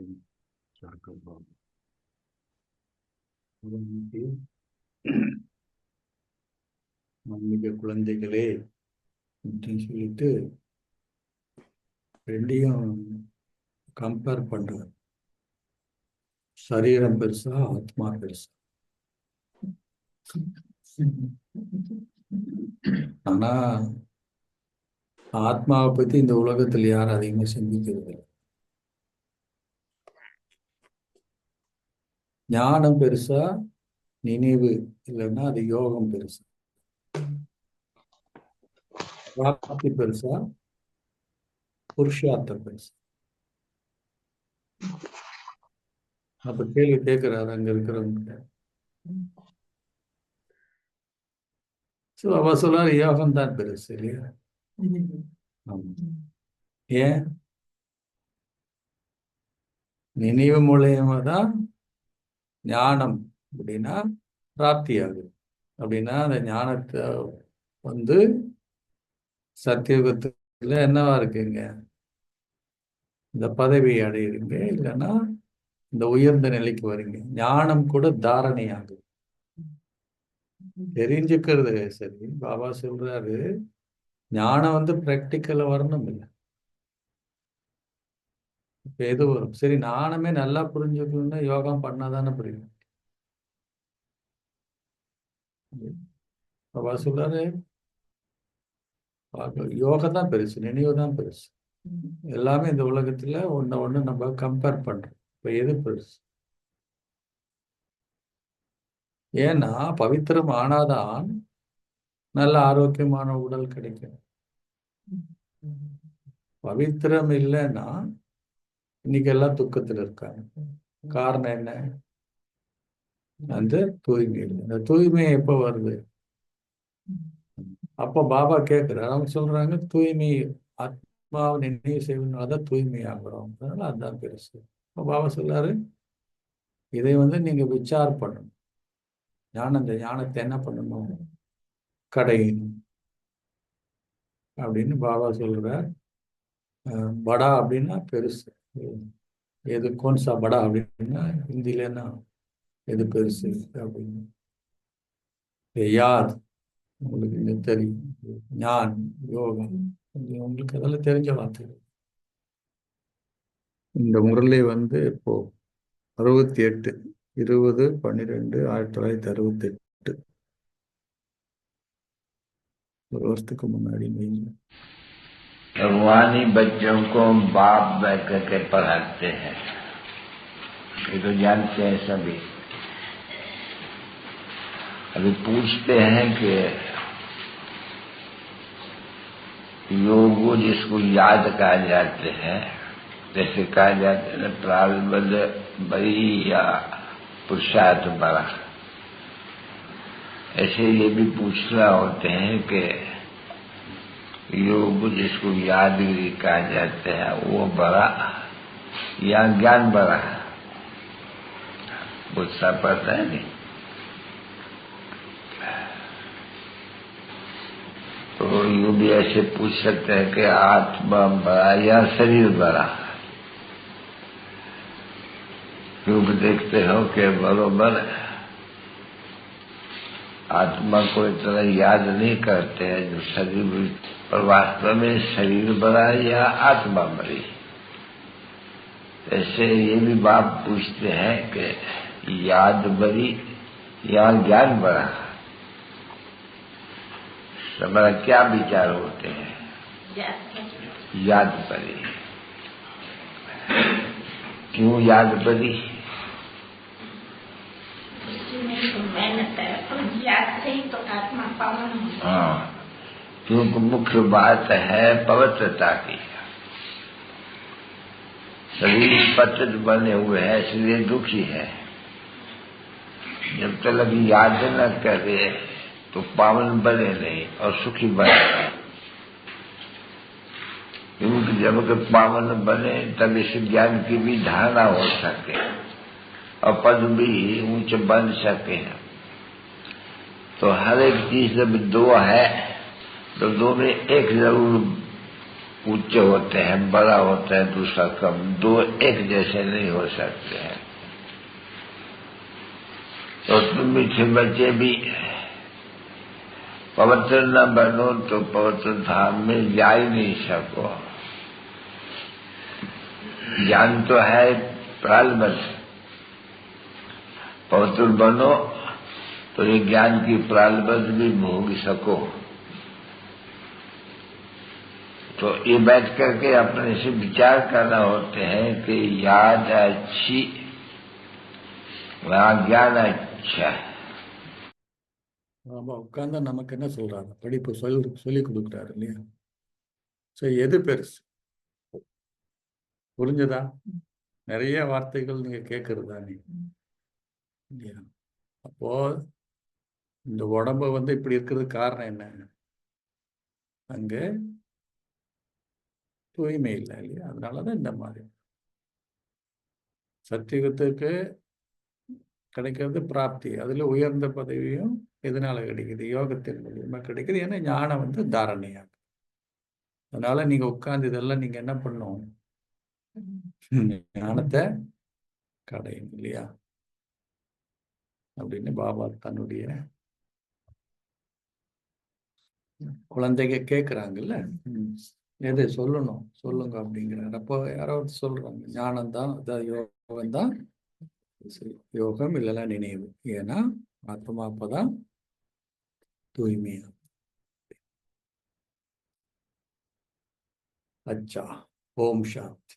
அப்படின்னு talk about. ஆன்மீக குழந்தைகளே அப்படின்னு சொல்லிட்டு ரெண்டையும் கம்பேர் பண்றார் சரீரம் பெருசா ஆத்மா பெருசா ஆனா ஆத்மாவை பத்தி இந்த உலகத்துல யாரும் அதிகமா சிந்திக்கிறது இல்லை ஞானம் பெருசா நினைவு இல்லைன்னா அது யோகம் பெருசா. பிராப்தி பெருசா புருஷார்த்தம் பெருசா. அப்ப கேள்வி கேட்கிறாரு அங்க இருக்கிறவங்க. சோ அவ சொல்றாரு யோகம் தான் பெருசு இல்லையா? ஆமா. ஏன்? நினைவு மூலியமா தான் ஞானம் அப்படின்னா பிராப்தி ஆகுது. அப்படின்னா அந்த ஞானத்தை வந்து சத்தியுகத்துல என்னவா இருக்குங்க? இந்த பதவி அடையிறீங்க இல்லைன்னா இந்த உயர்ந்த நிலைக்கு வரீங்க. ஞானம் கூட தாரணை ஆகுது தெரிஞ்சுக்கிறது சரி பாபா சொல்றாரு ஞானம் வந்து பிராக்டிக்கலா வரணும் இல்லை இப்போ எது வரும்? சரி நானுமே நல்லா புரிஞ்சுக்கணும்னா யோகா பண்ணாதானே புரியும். பாபா சொல்றாரு யோகா தான் பெருசு நினைவு தான் பெருசு. எல்லாமே இந்த உலகத்துல ஒண்ணு ஒண்ணு நம்ம கம்பேர் பண்றோம். இப்ப எது பெருசு? ஏன்னா பவித்திரம் ஆனாதான் நல்ல ஆரோக்கியமான உடல் கிடைக்கும். பவித்திரம் இல்லைன்னா இன்னைக்கு எல்லாம் துக்கத்துல இருக்காங்க. காரணம் என்ன? அந்த தூய்மை இல்லை. அந்த தூய்மை எப்ப வருது? அப்ப பாபா கேட்கிறார். அவங்க சொல்றாங்க தூய்மை ஆத்மாவை நினைவு செய்வதனாலதான் தூய்மை ஆகுறோம். அதனால அதுதான் பெருசு. பாபா சொல்றாரு இதை வந்து நீங்க விசார் பண்ணணும். ஞானம் இந்த ஞானத்தை என்ன பண்ணணும்? கடையணும். அப்படின்னு பாபா சொல்றார். படா அப்படின்னா பெருசு. எது கோன்சா படா அப்படின்னா ஹிந்தியில என்ன? எது பெருசு அப்படின்னு. யார்? உங்களுக்கு இந்த தெரியும். ஞான் யோகம் உங்களுக்கு அதெல்லாம் தெரிஞ்ச வார்த்தைகள். இந்த முரளி வந்து இப்போ அறுபத்தி எட்டு இருபது பன்னிரெண்டு ஆயிரத்தி தொள்ளாயிரத்தி அறுபத்தி எட்டு ஒரு வருஷத்துக்கு முன்னாடி भगवानी बच्चों को बाप बैठ करके पढ़ाते हैं। ये तो जानते हैं सभी। अभी पूछते हैं कि योग जिसको याद कहा जाते हैं, जैसे कहा जाता है प्रारब्ध बड़ी या पुरुषार्थ बड़ा ऐसे ये भी पूछना होते हैं कि योग जिसको यादगिरी कहा जाता है, वो बड़ा, या ज्ञान बड़ा गुस्सा पड़ता है नहीं। तो यू भी ऐसे पूछ सकते हैं कि आत्मा बड़ा या शरीर बड़ा क्योंकि देखते हो कि बरोबर आत्मा को इतना याद नहीं करते हैं जो शरीर और वास्तव में शरीर बड़ा या आत्मा बड़ी? ऐसे ये भी बाप पूछते हैं कि याद बड़ी या ज्ञान बड़ा? हमारा क्या विचार होते हैं? याद बड़ी। क्यों याद बड़ी मेहनत है और याद से ही तो आत्मा पावन होता है हाँ क्योंकि मुख्य बात है पवित्रता की। शरीर पतित बने हुए हैं, इसलिए दुखी है। जब तक याद न करे तो पावन बने नहीं और सुखी बने क्योंकि जब पावन बने, तब इस ज्ञान की भी धारणा हो सके और पद भी ऊँचे बन सके। तो हर एक चीज़ जब दो है तो दो में एक ज़रूर ऊँचे होते हैं, बड़ा होता है, दूसरा कम। दो एक जैसे नहीं हो सकते हैं। तो तुम मीठे बच्चे भी पवित्र न बनो तो पवित्र धाम में जा ही नहीं सको। ज्ञान तो है प्रालबद्ध पवित्र बनो तो ये ज्ञान की प्रालबद्ध भी भोग सको। तो ये बैठ करके अपने से विचार करना होते हैं कि याद अच्छी वहाँ ज्ञान अच्छा है ஆமா உட்கார்ந்தா நமக்கு என்ன சொல்றாங்க படிப்பு சொல் சொல்லி கொடுக்குறாரு இல்லையா சரி எது பெருசு புரிஞ்சதா நிறைய வார்த்தைகள் நீங்க கேட்கறதா நீங்க இல்லையா அப்போ இந்த உடம்பு வந்து இப்படி இருக்கிறதுக்கு காரணம் என்ன அங்க தூய்மை இல்லை இல்லையா? அதனாலதான் இந்த மாதிரி. சத்தியுகத்துக்கு கிடைக்கிறது பிராப்தி. அதுல உயர்ந்த பதவியும் எதனால கிடைக்குது? யோகத்தின் மூலியமா கிடைக்குது. ஏன்னா ஞானம் வந்து தாரணையாக அதனால நீங்க உட்கார்ந்து இதெல்லாம் நீங்க என்ன பண்ணும்? ஞானத்தை கடையும் இல்லையா? அப்படின்னு பாபா தன்னுடைய குழந்தைங்க கேட்குறாங்கல்ல எது சொல்லணும்? சொல்லுங்க அப்படிங்கிறார். அப்போ யாரோ சொல்றாங்க ஞானம் தான் யோகம் தான் யோகம் இல்லைன்னா நினைவு. ஏன்னா ஆத்மா அப்பதான் தூய்மையா அச்சா ஓம் சாந்தி.